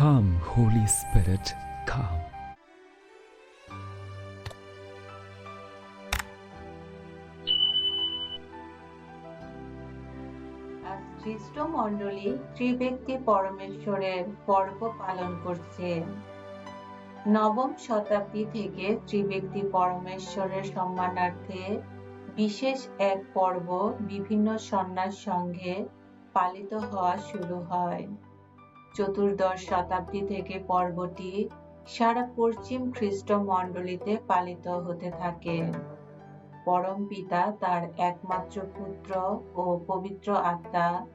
Come, Holy Spirit, come. আজ খ্রিস্ট ত্রিব্যক্তি পরমেশ্বরের পর্ব পালন করছে নবম শতাব্দী থেকে ত্রিব্যক্তি পরমেশ্বরের সম্মানার্থে বিশেষ এক পর্ব বিভিন্ন সন্ন্যাস সঙ্গে পালিত হওয়া শুরু হয় চতুর্দশ শতাব্দী থেকে পর্বটি সারা পশ্চিম খ্রিস্ট মণ্ডলীতে পালিত হতে থাকে। পরম পিতা তার একমাত্র পুত্র ও পবিত্র আত্মা,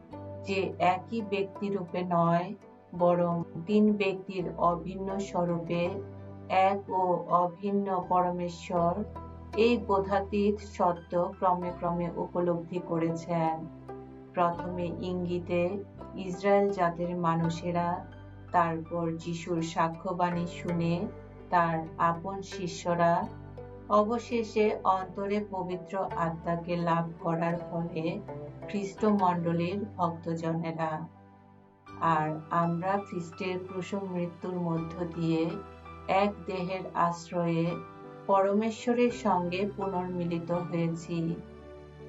যে একই ব্যক্তি রূপে নয়, বরং তিন ব্যক্তির অভিন্ন স্বরূপে এক ও অভিন্ন পরমেশ্বর, এই বোধাতীত সত্য ক্রমে ক্রমে উপলব্ধি করেছেন। প্রথমে ইঙ্গিতে ইসরায়েল জাতির মানুষেরা তারপর যিশুর সাক্ষ্যবাণী শুনে তার আপন শিষ্যরা অবশেষে অন্তরে পবিত্র আত্মাকে লাভ করার ফলে খ্রিস্ট মণ্ডলীর ভক্তজনেরা। আর আমরা খ্রিস্টের ক্রুশ মৃত্যুর মধ্য দিয়ে এক দেহের আশ্রয়ে পরমেশ্বরের সঙ্গে পুনর্মিলিত হয়েছি।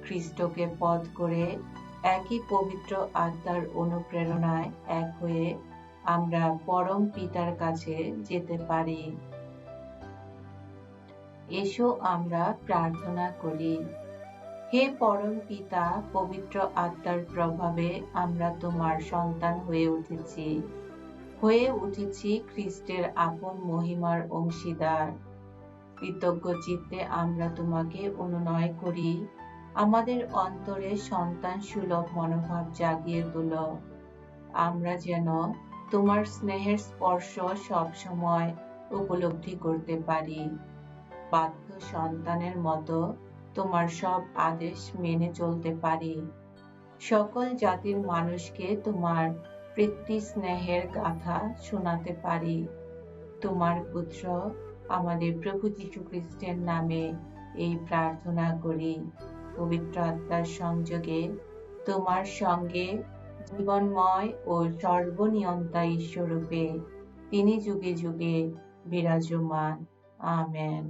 খ্রিস্টকে পথ করে একই পবিত্র আত্মার অনুপ্রেরণায় এক হয়ে আমরা পরম পিতার কাছে যেতে পারি। এসো আমরা প্রার্থনা করি। হে পরম পিতা, পবিত্র আত্মার প্রভাবে আমরা তোমার সন্তান হয়ে উঠেছি। হয়ে উঠেছি খ্রিস্টের আপন মহিমার অংশীদার। কৃতজ্ঞ চিত্তে আমরা তোমাকে অনুনয় করি। আমাদের অন্তরে সন্তান সুলভ মনোভাব জাগিয়ে তোল। আমরা যেন তোমার স্নেহের স্পর্শ সব সময় উপলব্ধি করতে পারি। বাধ্য সন্তানের মতো তোমার সব আদেশ মেনে চলতে পারি। সকল জাতির মানুষকে তোমার প্রীতি স্নেহের গাথা শোনাতে পারি। তোমার পুত্র আমাদের প্রভু যীশু খ্রিস্টের নামে এই প্রার্থনা করি। পবিত্র আত্মার সংযোগে তোমার সঙ্গে জীবনময় ও সর্বনিয়ন্তা ঈশ্বরূপে তিনি যুগে যুগে বিরাজমান। আমেন।